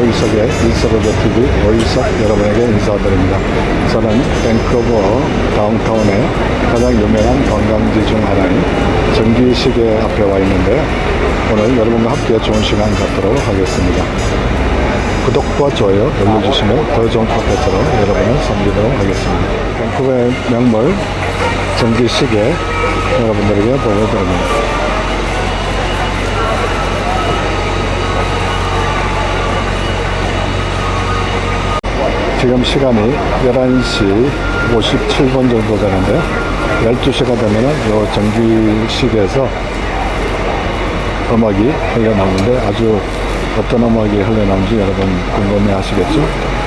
오이석의 일석어조 TV 오이석 여러분에게 인사드립니다. 저는 밴쿠버 다운타운의 가장 유명한 관광지 중 하나인 전기시계 앞에 와 있는데요. 오늘 여러분과 함께 좋은 시간 갖도록 하겠습니다. 구독과 좋아요 눌러주시면 더 좋은 콘텐츠로 여러분을 섬기도록 하겠습니다. 밴쿠버의 명물 전기시계 여러분들에게 보여드립니다. 지금 시간이 11시 57분 정도 되는데요. 12시가 되면은 요 전기식에서 음악이 흘러나오는데 아주 어떤 음악이 흘러나오는지 여러분 궁금해 하시겠죠?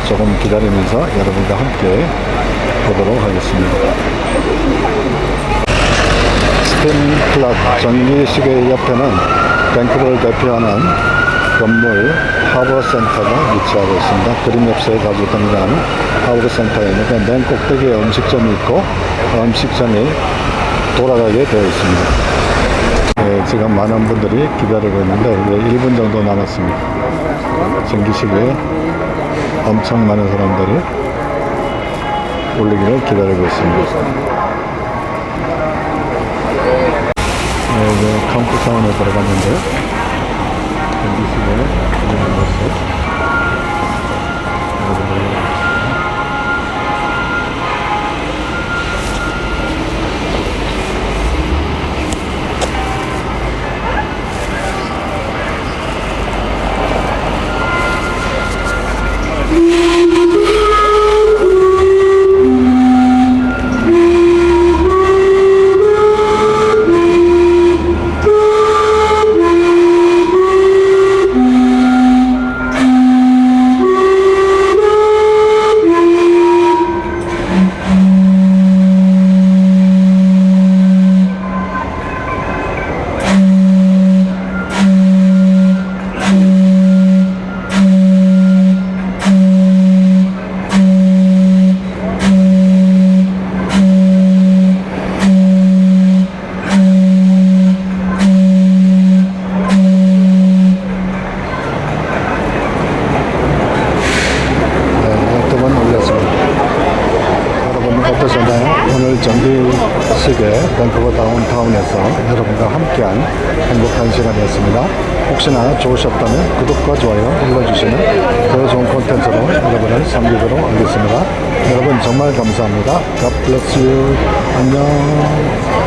조금 기다리면서 여러분과 함께 보도록 하겠습니다. 스팀 클락 전기시계 옆에는 밴쿠버를 대표하는 건물 하버센터가 위치하고 있습니다. 그림 엽서에 자주 등장하는 하버센터에 있는데 맨 꼭대기에 음식점이 있고 음식점이 돌아가게 되어 있습니다. 네, 지금 많은 분들이 기다리고 있는데 이제 1분 정도 남았습니다. 전기시계에 엄청 많은 사람들이 올리기를 기다리고 있습니다. 네, 이제 카운트다운에 들어갔는데요. 시계 밴쿠버 다운타운에서 여러분과 함께한 행복한 시간이었습니다. 혹시나 좋으셨다면 구독과 좋아요 눌러주시면 더 좋은 콘텐츠로 여러분을 섬기도록 하겠습니다. 여러분 정말 감사합니다. God bless you. 안녕.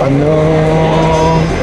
안녕.